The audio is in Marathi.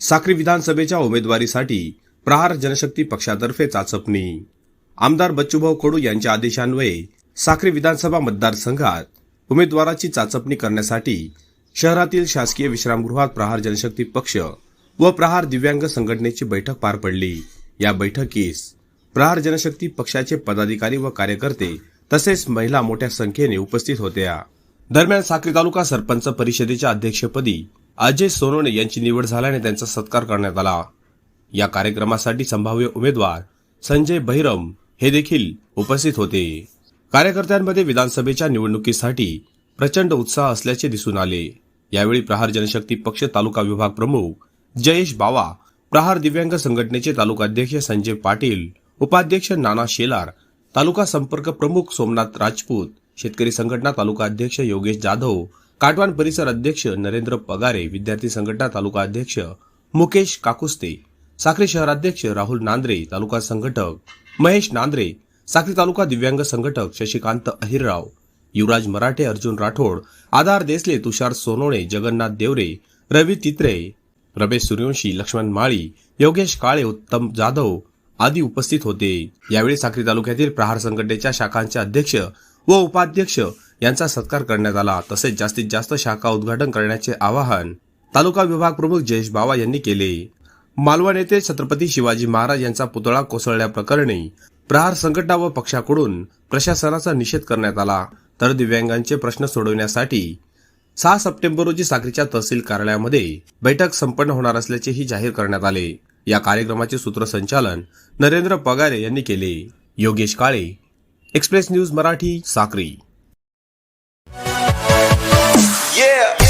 साक्री विधानसभेच्या उमेदवारीसाठी प्रहार जनशक्ती पक्षातर्फे चाचपणी. आमदार बच्चूभाऊ कडू यांच्या आदेशान्वये साक्री विधानसभा मतदारसंघात उमेदवाराची चाचपणी करण्यासाठी शहरातील शासकीय विश्रामगृहात प्रहार जनशक्ती पक्ष व प्रहार दिव्यांग संघटनेची बैठक पार पडली. या बैठकीस प्रहार जनशक्ती पक्षाचे पदाधिकारी व कार्यकर्ते तसेच महिला मोठ्या संख्येने उपस्थित होत्या. दरम्यान साक्री तालुका सरपंच परिषदेच्या अध्यक्षपदी अजय सोनवणे यांची निवड झाल्याने त्यांचा सत्कार करण्यात आला. या कार्यक्रमासाठी संभाव्य उमेदवार संजय बहिरम हे देखील उपस्थित होते. कार्यकर्त्यांमध्ये विधानसभेच्या निवडणुकीसाठी प्रचंड उत्साह असल्याचे दिसून आले. यावेळी प्रहार जनशक्ती पक्ष तालुका विभाग प्रमुख जयेश बावा प्रहार दिव्यांग संघटनेचे तालुकाध्यक्ष संजय पाटील उपाध्यक्ष नाना शेलार तालुका संपर्क प्रमुख सोमनाथ राजपूत शेतकरी संघटना तालुका अध्यक्ष योगेश जाधव काटवान परिसर अध्यक्ष नरेंद्र पगारे विद्यार्थी संघटना तालुका अध्यक्ष मुकेश काकुस्ते साखरे शहराध्यक्ष राहुल नांद्रे तालुका संघटक महेश नांद्रे साखरी तालुका दिव्यांग संघटक शशिकांत अहिरराव युवराज मराठे अर्जुन राठोड आधार देसले तुषार सोनोळे जगन्नाथ देवरे रवी तित्रे रमेश सूर्यवंशी लक्ष्मण माळी योगेश काळे उत्तम जाधव आदी उपस्थित होते. यावेळी साक्री तालुक्यातील प्रहार संघटनेच्या शाखांचे अध्यक्ष व उपाध्यक्ष यांचा सत्कार करण्यात आला. तसेच जास्तीत जास्त शाखा उद्घाटन करण्याचे आवाहन तालुका विभाग प्रमुख जयेश बावा यांनी केले. मालवण येथे छत्रपती शिवाजी महाराज यांचा पुतळा कोसळल्याप्रकरणी प्रहार संघटना व पक्षाकडून प्रशासनाचा निषेध करण्यात आला. तर दिव्यांगांचे प्रश्न सोडवण्यासाठी सहा सप्टेंबर रोजी साक्रीच्या तहसील कार्यालयामध्ये बैठक संपन्न होणार असल्याचेही जाहीर करण्यात आले. या कार्यक्रमाचे सूत्रसंचालन नरेंद्र पगारे यांनी केले. Yogesh Kale express news Marathi Sakri. Yeah.